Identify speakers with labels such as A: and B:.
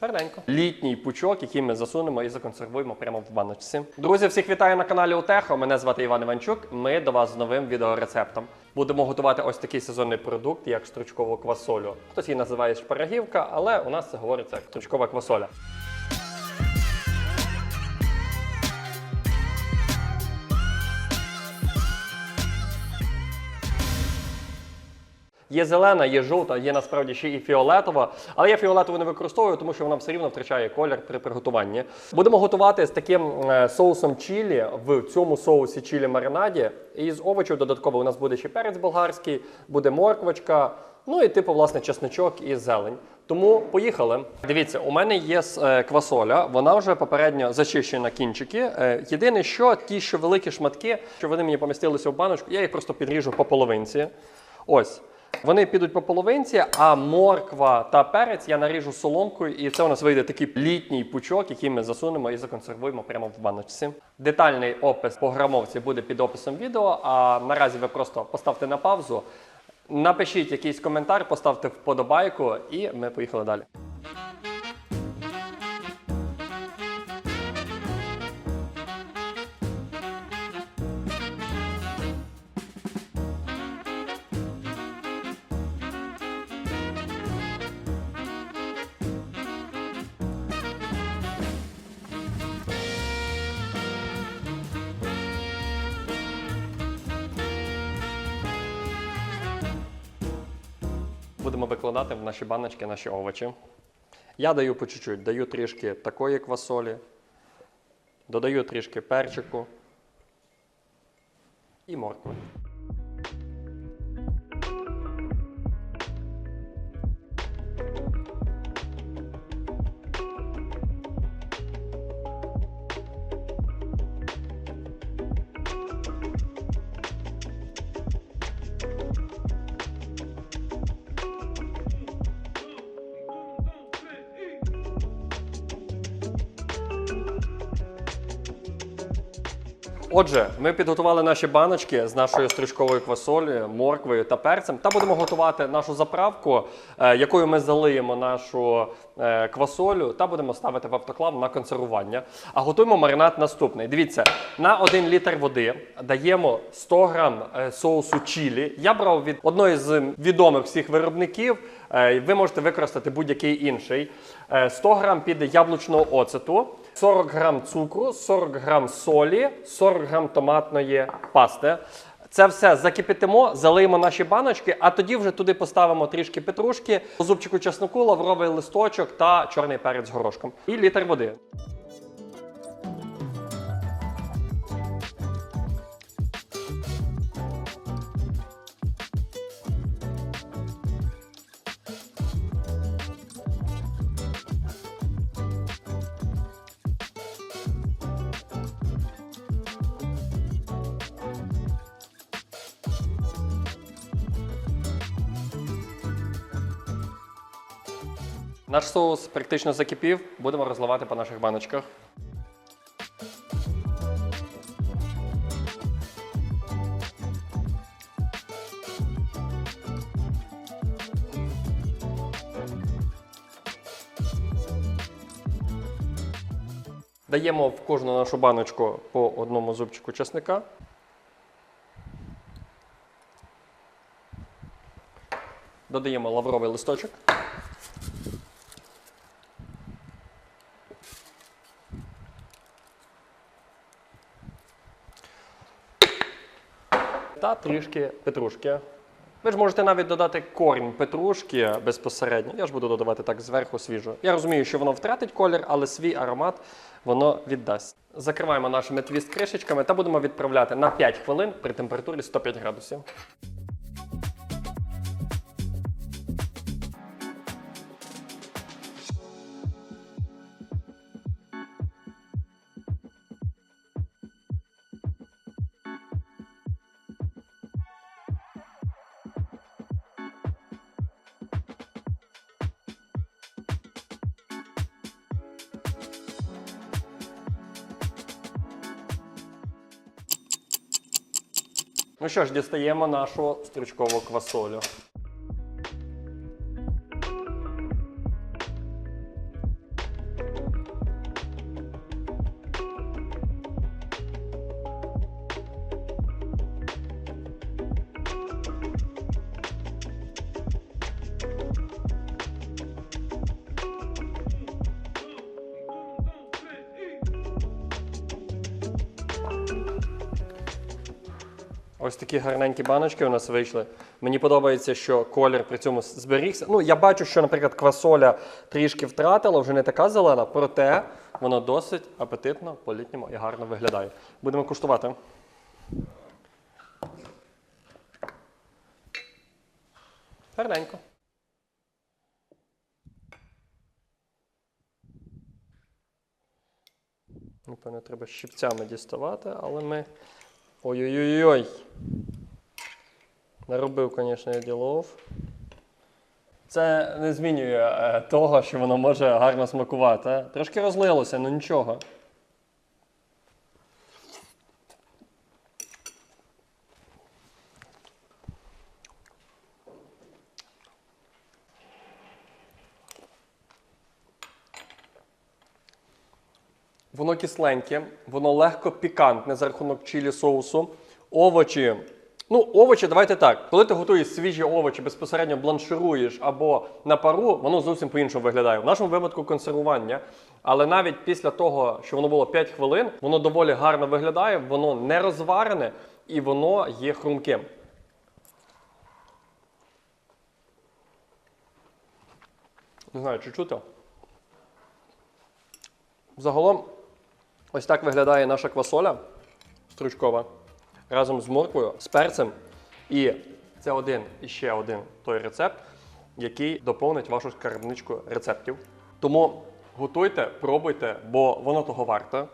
A: Гарненько. Літній пучок, який ми засунемо і законсервуємо прямо в баночці. Друзі, всіх вітаю на каналі Утехо. Мене звати Іван Іванчук. Ми до вас з новим відеорецептом. Будемо готувати ось такий сезонний продукт, як стручкову квасолю. Хтось її називає шпарагівка, але у нас це говориться як стручкова квасоля. Є зелена, є жовта, є насправді ще і фіолетова. Але я фіолетову не використовую, тому що вона все рівно втрачає колір при приготуванні. Будемо готувати з таким е, соусом чілі в цьому соусі чілі маринаді. І з овочів додатково у нас буде ще перець болгарський, буде морквочка. Ну і типу, власне, чесничок і зелень. Тому поїхали. Дивіться, у мене є е, квасоля, вона вже попередньо зачищена кінчики. Е, Єдине, що ті, що великі шматки, що вони мені помістилися в баночку, я їх просто підріжу по половинці. Ось. Вони підуть по половинці, а морква та перець я наріжу соломкою, і це у нас вийде такий літній пучок, який ми засунемо і законсервуємо прямо в баночці. Детальний опис по грамовці буде під описом відео. А наразі ви просто поставте на паузу, напишіть якийсь коментар, поставте вподобайку, і ми поїхали далі. Будемо викладати в наші баночки наші овочі. Я даю по чуть-чуть, даю трішки такої квасолі, додаю трішки перчику і моркви. Отже, ми підготували наші баночки з нашою стручковою квасолею, морквою та перцем. Та будемо готувати нашу заправку, е, якою ми залиємо нашу е, квасолю, та будемо ставити в автоклав на консервування. А готуємо маринад наступний. Дивіться, на 1 літр води даємо 100 грам е, соусу чілі. Я брав від одної з відомих всіх виробників. Ви можете використати будь-який інший. Е, 100 грам піде яблучного оцету. 40 грам цукру, 40 грам солі, 40 грам томатної пасти. Це все закипятимо, залиємо наші баночки, а тоді вже туди поставимо трішки петрушки, зубчику чесноку, лавровий листочок та чорний перець з горошком. І літр води. Наш соус практично закипів, будемо розливати по наших баночках. Даємо в кожну нашу баночку по одному зубчику чесника. Додаємо лавровий листочок. Та трішки петрушки. Ви ж можете навіть додати корінь петрушки безпосередньо. Я ж буду додавати так зверху свіжу. Я розумію, що воно втратить колір, але свій аромат воно віддасть. Закриваємо нашими твіст кришечками та будемо відправляти на 5 хвилин при температурі 105 градусів. Ну що ж, дістаємо нашу стручкову квасолю. Ось такі гарненькі баночки у нас вийшли. Мені подобається, що колір при цьому зберігся. Ну, я бачу, що, наприклад, квасоля трішки втратила, вже не така зелена, проте воно досить апетитно, по-літньому і гарно виглядає. Будемо куштувати. Гарненько. Напевно, треба щипцями діставати, але ми. Ой-ой-ой-ой. Наробив, звісно, я ділов. Це не змінює е, того, що воно може гарно смакувати. Трошки розлилося, ну нічого. Воно кисленьке, воно легко пікантне за рахунок чилі соусу. Овочі. Ну, овочі, давайте так. Коли ти готуєш свіжі овочі, безпосередньо бланшируєш або на пару, воно зовсім по-іншому виглядає. В нашому випадку консервування. Але навіть після того, що воно було 5 хвилин, воно доволі гарно виглядає, воно не розварене і воно є хрумким. Не знаю, чи чути. Загалом, ось так виглядає наша квасоля стручкова разом з морквою, з перцем. І це один і ще один той рецепт, який доповнить вашу скарбничку рецептів. Тому готуйте, пробуйте, бо воно того варте.